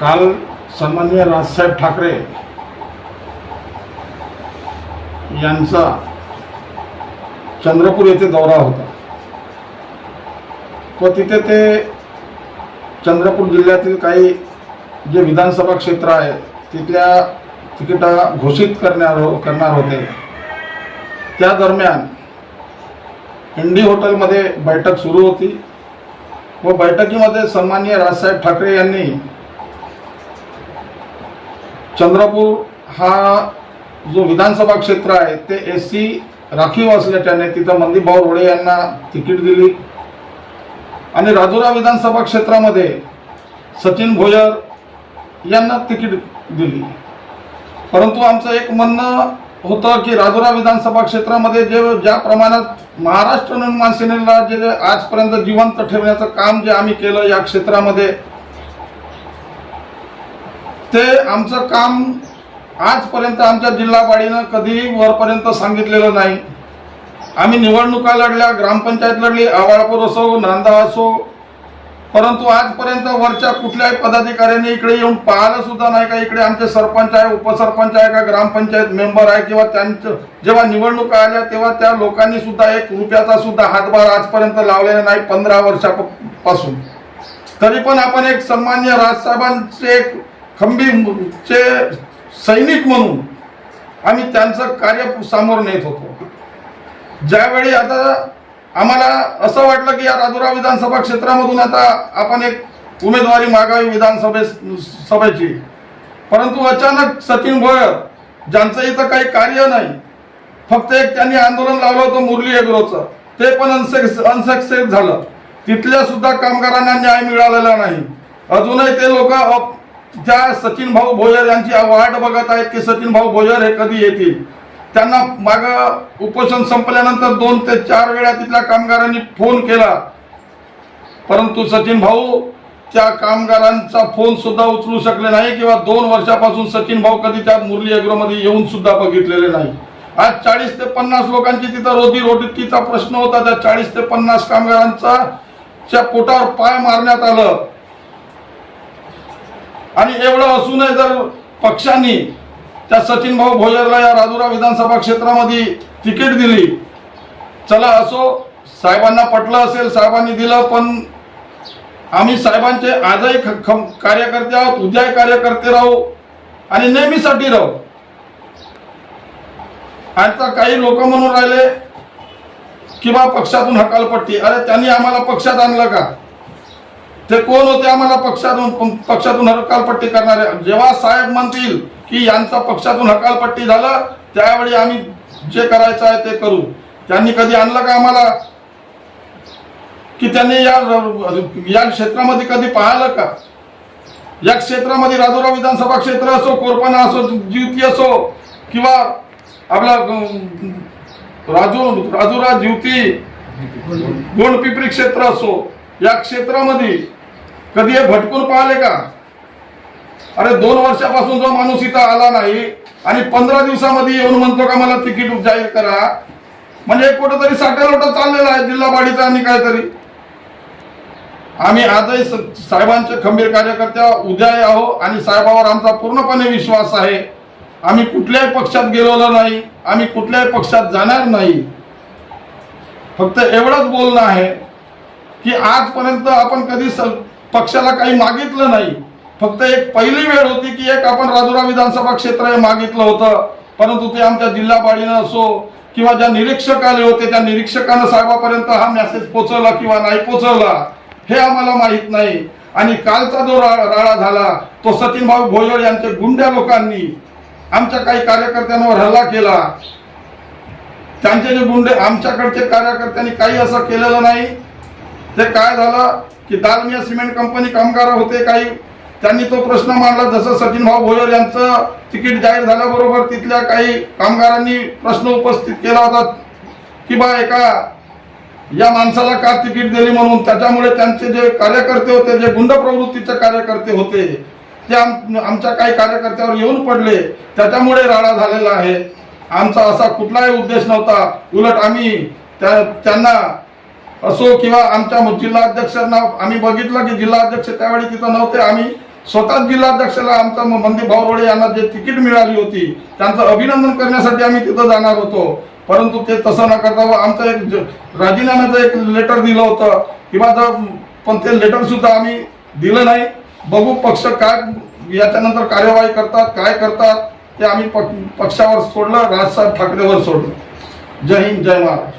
काल सन्माननीय राजसाहेब ठाकरे यांचा चंद्रपूर येथे दौरा होता. व तिथे ते चंद्रपूर जिल्ह्यातील काही जे विधानसभा क्षेत्र आहे तिथल्या तिकिटा घोषित करणार करणार होते. त्या दरम्यान इंडी हॉटेलमध्ये बैठक सुरू होती. व बैठकीमध्ये सन्माननीय राजसाहेब ठाकरे यांनी चंद्रपूर हा जो विधानसभा क्षेत्र आहे ते एस सी राखीव असल्याच्याने तिथं मंदीभाऊ रोडे यांना तिकीट दिली. आणि राजुरा विधानसभा क्षेत्रामध्ये सचिन भोयर यांना तिकीट दिली. परंतु आमचं एक म्हणणं होतं की राजुरा विधानसभा क्षेत्रामध्ये जे ज्या प्रमाणात महाराष्ट्र निर्माण सेनेला जे आजपर्यंत जिवंत ठेवण्याचं काम जे आम्ही केलं या क्षेत्रामध्ये ते आमचं काम आजपर्यंत आमच्या जिल्हापाडीनं कधीही वरपर्यंत सांगितलेलं नाही. आम्ही निवडणुका लढल्या ग्रामपंचायत लढली आवाळपूर असो नांदा असो परंतु आजपर्यंत वरच्या कुठल्याही पदाधिकाऱ्यांनी इकडे येऊन पाहिलं सुद्धा नाही का इकडे आमचे सरपंच आहे उपसरपंच आहे का ग्रामपंचायत मेंबर आहे किंवा त्यांचं जेव्हा निवडणुका आल्या तेव्हा त्या लोकांनी सुद्धा एक रुपयाचा सुद्धा हातभार आजपर्यंत लावलेला नाही पंधरा वर्षापासून. तरी पण आपण एक सन्मान्य राजसाहेबांचे एक खंबीचे सैनिक म्हणून आम्ही त्यांचं कार्य समोर नेत होतो. ज्यावेळी आता आम्हाला असं वाटलं की या राजुरा विधानसभा क्षेत्रामधून आता आपण एक उमेदवारी मागावी विधानसभे सभेची. परंतु अचानक सचिन भोयर ज्यांचं इथं काही कार्य नाही फक्त एक त्यांनी आंदोलन लावलं होतं मुरली एग्रोचं. ते पण अनसेक्स अनसक्सेस झालं. तिथल्या सुद्धा कामगारांना न्याय मिळालेला नाही. अजूनही ते लोक त्या सचिन भाऊ भोयर यांची वाट बघत आहेत की सचिन भाऊ भोयर हे कधी येतील? त्यांना माग उपोषण संपल्यानंतर दोन ते चार वेळा तिथल्या कामगारांनी फोन केला. परंतु सचिन भाऊ त्या कामगारांचा फोन सुद्धा उचलू शकले नाही किंवा दोन वर्षापासून सचिन भाऊ कधी त्या मुरली अग्रोमध्ये येऊन सुद्धा बघितलेले नाही. आज चाळीस ते पन्नास लोकांची तिथं रोजी रोटीचा प्रश्न होता. त्या चाळीस ते पन्नास कामगारांचा च्या पोटावर पाय मारण्यात आलं. आणि एवढं असूनही जर पक्षांनी त्या सचिन भाऊ भोयरला या राजुरा विधानसभा क्षेत्रामध्ये तिकीट दिली. चला असो साहेबांना पटलं असेल साहेबांनी दिलं पण आम्ही साहेबांचे आजही ख- कार्यकर्ते आहोत उद्याही कार्यकर्ते राहू आणि नेहमीसाठी राहू. आता काही लोक म्हणून राहिले किंवा पक्षातून हकालपट्टी. अरे त्यांनी आम्हाला पक्षात आणलं का? ते कोण होते आम्हाला पक्षातून पक्षातून हकालपट्टी करणारे. जेव्हा साहेब म्हणतील की यांचा पक्षातून हकालपट्टी झालं त्यावेळी आम्ही जे करायचं आहे ते करू. त्यांनी कधी आणलं का आम्हाला? की त्यांनी या या क्षेत्रामध्ये कधी पाहिलं का? या क्षेत्रामध्ये राजोरा विधानसभा क्षेत्र असो कोरपणा असो ज्युती असो किंवा आपला राजू राजुरा ज्युती गोंडपिपरी क्षेत्र असो या क्षेत्रामध्ये कधी हे भटकून पाहिले का? अरे दोन वर्षापासून जो माणूस इथं आला नाही आणि पंधरा दिवसामध्ये येऊन म्हणतो का मला तिकीट जाहीर करा म्हणजे कुठंतरी साठ्या लोटा चाललेला आहे जिल्हा बाडीचा आणि काहीतरी. आम्ही आजही साहेबांचे खंबीर कार्यकर्ते उद्याही आहो आणि साहेबावर आमचा पूर्णपणे विश्वास आहे. आम्ही कुठल्याही पक्षात गेलेलो नाही आम्ही कुठल्याही पक्षात जाणार नाही. फक्त एवढंच बोलणं आहे की आजपर्यंत आपण कधी स- पक्षाला काही मागितलं नाही. फक्त एक पहिली वेळ होती की एक आपण राजुरा विधानसभा क्षेत्र हे मागितलं होतं. परंतु ते आमच्या जिल्हा पाडीनं असो किंवा ज्या निरीक्षक आले होते त्या निरीक्षकानं साहेबापर्यंत हा मेसेज पोचवला किंवा नाही पोचवला हे आम्हाला माहीत नाही. आणि कालचा जो रा- राळा झाला तो सतीनभाऊ भाऊ यांच्या गुंड्या लोकांनी आमच्या काही कार्यकर्त्यांवर हल्ला केला. त्यांचे जे गुंडे आमच्याकडचे कार्यकर्त्यांनी काही असं केलेलं नाही. ते काय झालं की दालमिया सिमेंट कंपनी कामगार होते काही? त्यांनी तो प्रश्न मांडला. जसं सचिन भाऊ भोयर यांचं तिकीट जाहीर झाल्याबरोबर तिथल्या काही कामगारांनी प्रश्न उपस्थित केला होता की बा एका या माणसाला का तिकीट दिली म्हणून? त्याच्यामुळे त्यांचे जे कार्यकर्ते होते जे गुंड प्रवृत्तीचे कार्यकर्ते होते ते आम आमच्या काही कार्यकर्त्यावर येऊन पडले. त्याच्यामुळे राडा झालेला आहे. आमचा असा कुठलाही उद्देश नव्हता. उलट आम्ही त्या त्यांना असो किंवा आमच्या जिल्हाध्यक्षांना आम्ही बघितलं की जिल्हा अध्यक्ष त्यावेळी तिथं नव्हते. आम्ही स्वतः जिल्हाध्यक्षाला आमचा म- मनदीप भावरोडे यांना जे तिकीट मिळाली होती त्यांचं अभिनंदन करण्यासाठी आम्ही तिथं जाणार होतो. परंतु ते तसं न करता व आमचं एक ज- राजीनाम्याचं एक लेटर दिलं होतं. किंवा जर पण ते लेटर सुद्धा आम्ही दिलं नाही. बघू पक्ष काय याच्यानंतर कार्यवाही करतात काय करतात ते आम्ही पक्षावर सोडलं. राजसाहेब ठाकरेवर सोडलं. जय हिंद जय महाराष्ट्र